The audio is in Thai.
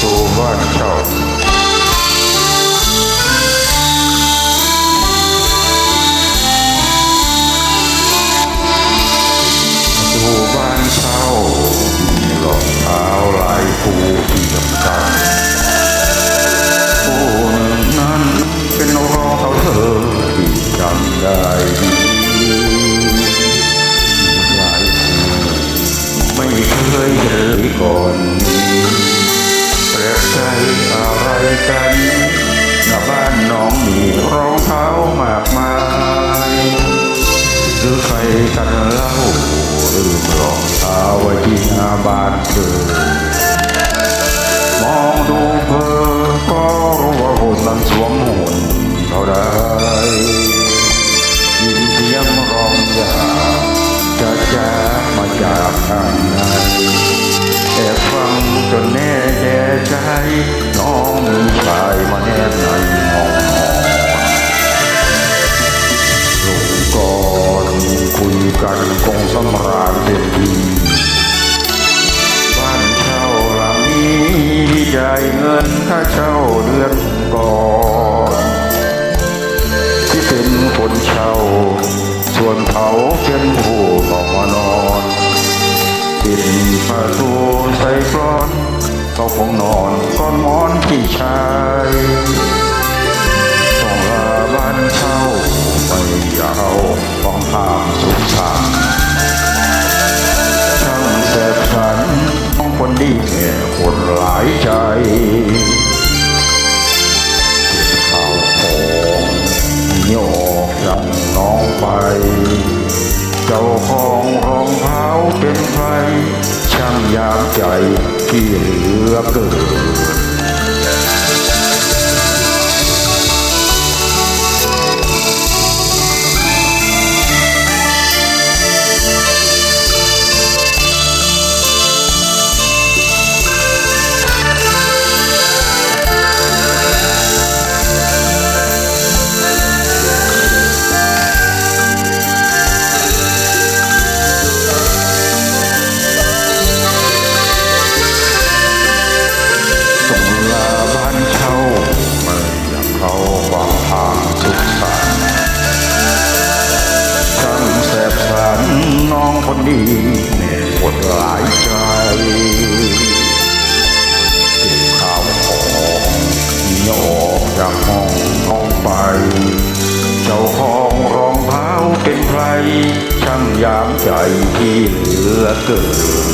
ตัวบ้านเช่าประบ้านเช่ามีรองเท้าลายภูที่ลำกาผู้นั้นเป็นรอเขาเธอที่จำได้ กันหน้าบ้านน้องมีรองเท้ามากมายหรือใครกันเล่าลืมรองเท้าไว้ที่หน้าบ้านเธอมองดูเธอก็รู้ว่าหุ่นนั้นสวมหุ่นเท่าใดยินเสียงร้องยาจะจะมาจากทางไหน น้องชายมาแนบในห้องนอนลงก่อนคุยกันคงสำราญเต็มทีบ้านเช่าหลังนี้จ่ายเงินค่าเช่าเดือนก่อนที่เป็นคนเช่า ส่วนเขาเป็นผู้เข้ามานอนปิดประตูใส่กรอน เขาคงนอนก้อนหมอนที่ชายต้องลาบ้านเช่าไม่ยาวต้องห้ามสุขสานช่างแสบสันของคนดีแก่คนหลายใจเก็บข้าวของโยกจากน้องไป เจ้าของรองเท้าเป็นใครช่างยามใจ ที่เหลือ นี้ปวดหลายใจเก็บข้าวของหนีออกจากห้องห้องไป เจ้าของรองเท้าเป็นใคร ช่างยามใจที่เหลือเกิน